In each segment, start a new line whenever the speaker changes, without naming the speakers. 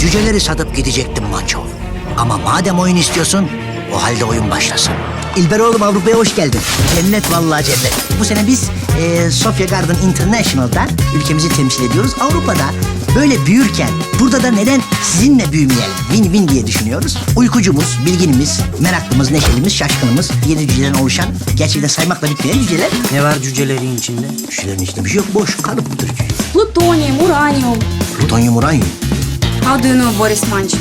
cüceleri satıp gidecektim Manço. Ama madem oyun istiyorsun, o halde oyun başlasın. İlber oğlum Avrupa'ya hoş geldin. Cennet vallahi cennet. Bu sene biz e, Sofia Garden International'da ülkemizi temsil ediyoruz. Avrupa'da böyle büyürken burada da neden sizinle büyümeyelim? Win-win diye düşünüyoruz. Uykucumuz, bilginimiz, meraklımız, neşelimiz, şaşkınımız, yedi cüceden oluşan, gerçekten saymakla bitmeyen cüceler.
Ne var cücelerin içinde?
Cücelerin içinde bir şey yok, boş kalıptır cüce.
Plutonium, uranium.
Plutonyum, uranyum.
How do you know Boris Manch?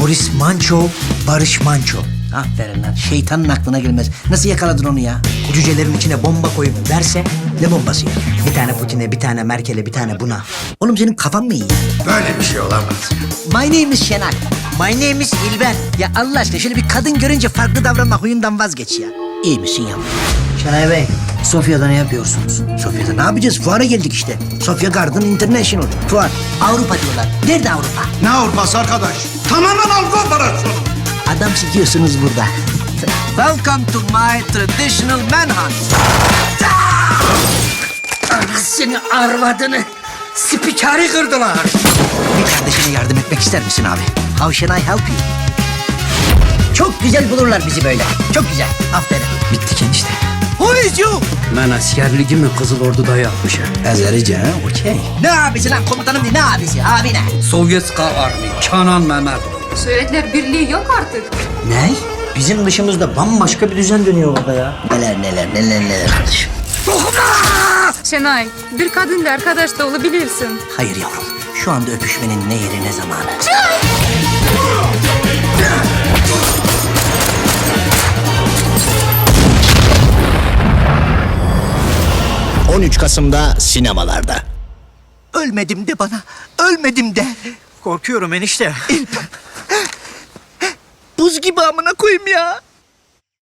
Boris Manço, Barış Manço. Aferin lan. Şeytanın aklına gelmez. Nasıl yakaladın onu ya?
Bu cücelerin içine bomba koyup verse
Ne bombası ya?
bir tane Putin'e, bir tane Merkel'e, bir tane buna.
Oğlum senin kafan mı iyi?
Böyle bir şey olamaz.
My name is Şenay. My name is İlber. Ya Allah aşkına şöyle bir kadın görünce farklı davranma huyundan vazgeç ya. İyi misin ya?
Şenay Bey, Sofya'da ne yapıyorsunuz?
Sofya'da ne yapacağız? Fuara geldik işte. Sofia Garden International. Fuar. Avrupa diyorlar. Nerede Avrupa?
Ne Avrupası arkadaş? Tamamen Avrupa operasyonu.
Adam sikiyorsunuz burada.
Welcome to my traditional manhunt.
Seni arvadını spikari kırdılar. Bir kardeşine yardım etmek ister misin abi? How can I help you? Çok güzel bulurlar bizi böyle. Çok güzel. Aferin.
Bittik enişte.
Who is you?
Ben askerliğimi Kızıl Ordu'da yapmışım.
Ezerici ha? Okey. Ne abisi lan komutanım değil ne abisi? Abi ne?
Sovyetska Army, Kenan Mehmet.
Sovyetler Birliği yok artık.
Ne?
Bizim dışımızda bambaşka bir düzen dönüyor orada ya.
Neler neler neler neler kardeşim.
Şenay, bir kadınla arkadaş da olabilirsin.
Hayır yavrum. Şu anda öpüşmenin ne yeri ne zamanı.
13 Kasım'da sinemalarda.
Ölmedim de bana. Ölmedim de.
Korkuyorum enişte.
Buz gibi amına koyayım ya.